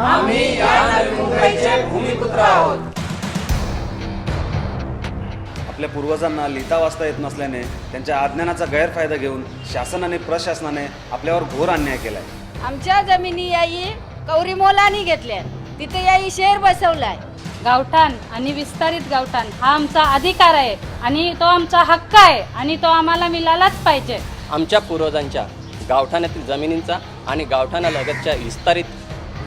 आम्ही या नवी मुंबईचे भूमिपुत्र आहोत. आपल्या पूर्वजांना लिहिता वाचता येत नसल्याने त्यांच्या अज्ञानाचा गैरफायदा घेऊन शासन आणि प्रशासनाने आपल्यावर घोर अन्याय केलाय. आमच्या जमिनी याई कवरी मोलानी घेतल्या तिथे याई शेर बसवलाय. गावठाण आणि विस्तारित गावठाण हा आमचा अधिकार आहे आणि तो आमचा हक्क आहे आणि तो आम्हाला मिळालाच पाहिजे. आमच्या पूर्वजांच्या गावठाणातील जमिनींचा आणि गावठाणालगतच्या विस्तारित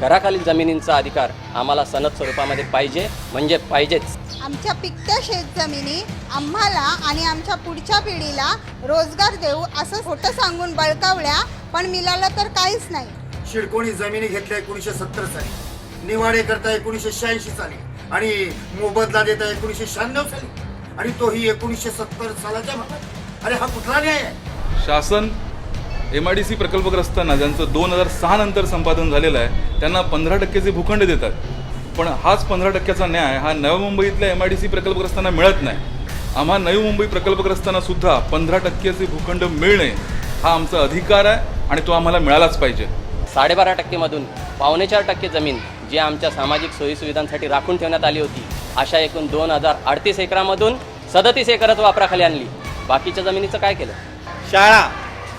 घराखालील जमिनींचा अधिकार आम्हाला सनद स्वरूपामध्ये पाहिजे म्हणजे पाहिजेच. आमच्या पिकत्या शेतजमिनी आम्हाला आणि आमच्या पुढच्या पिढीला रोजगार देऊ असं खोटं सांगून बळकावल्या पण मिळालं तर काहीच नाही. शिडकोणी जमिनी घेतल्या एकोणीसशे सत्तर साली निवाडे करता एकोणीसशे शहाऐंशी साली आणि मोबदला देता एकोणीसशे शहाण्णव साली आणि तोही एकोणीसशे सत्तर सालाच्या भागात. अरे हा कुठला न्याय आहे? शासन एम आय डी सी प्रकल्पग्रस्तांना ज्यांचं दोन हजार सहा नंतर संपादन झालेलं आहे. त्यांना पंधरा टक्केचे भूखंड देतात. पण हाच पंधरा टक्क्याचा न्याय हा नवी मुंबईतल्या एम आय डी सी प्रकल्पग्रस्तांना मिळत नाही. आम्हा नवी मुंबई प्रकल्पग्रस्तांना सुद्धा पंधरा टक्क्याचे भूखंड मिळणे हा आमचा अधिकार आहे आणि तो आम्हाला मिळालाच पाहिजे. साडेबारा टक्केमधून पावणे चार टक्के जमीन जी आमच्या सामाजिक सोयीसुविधांसाठी राखून ठेवण्यात आली होती. अशा एकूण दोन हजार अडतीस एकरामधून सदतीस एकरच वापराखाली आणली. बाकीच्या जमिनीचं काय केलं? शाळा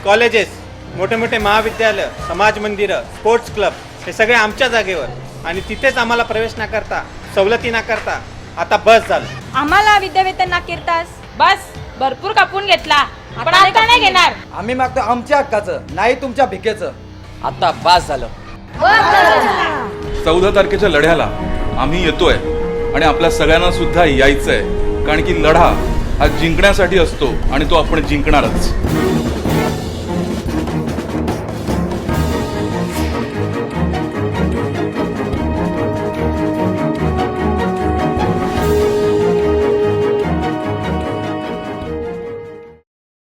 कॉलेजेस मोठे मोठे महाविद्यालय समाज मंदिरं स्पोर्ट्स क्लब हे सगळे आमच्या जागेवर. आणि तिथेच आम्हाला प्रवेश नाकारता सवलती नाकारता आता बस झालं. आम्हाला विद्यावेतन नाकिरतास बस भरपूर कापून घेतला. पण आता नाही घेणार. आम्ही मागतो आमच्या हक्काचं नाही तुमच्या भिकेचं. आता बास झालं. चौदा तारखेच्या लढ्याला आम्ही येतोय आणि आपल्या सगळ्यांना सुद्धा यायचं आहे कारण की लढा हा जिंकण्यासाठी असतो आणि तो आपण जिंकणारच.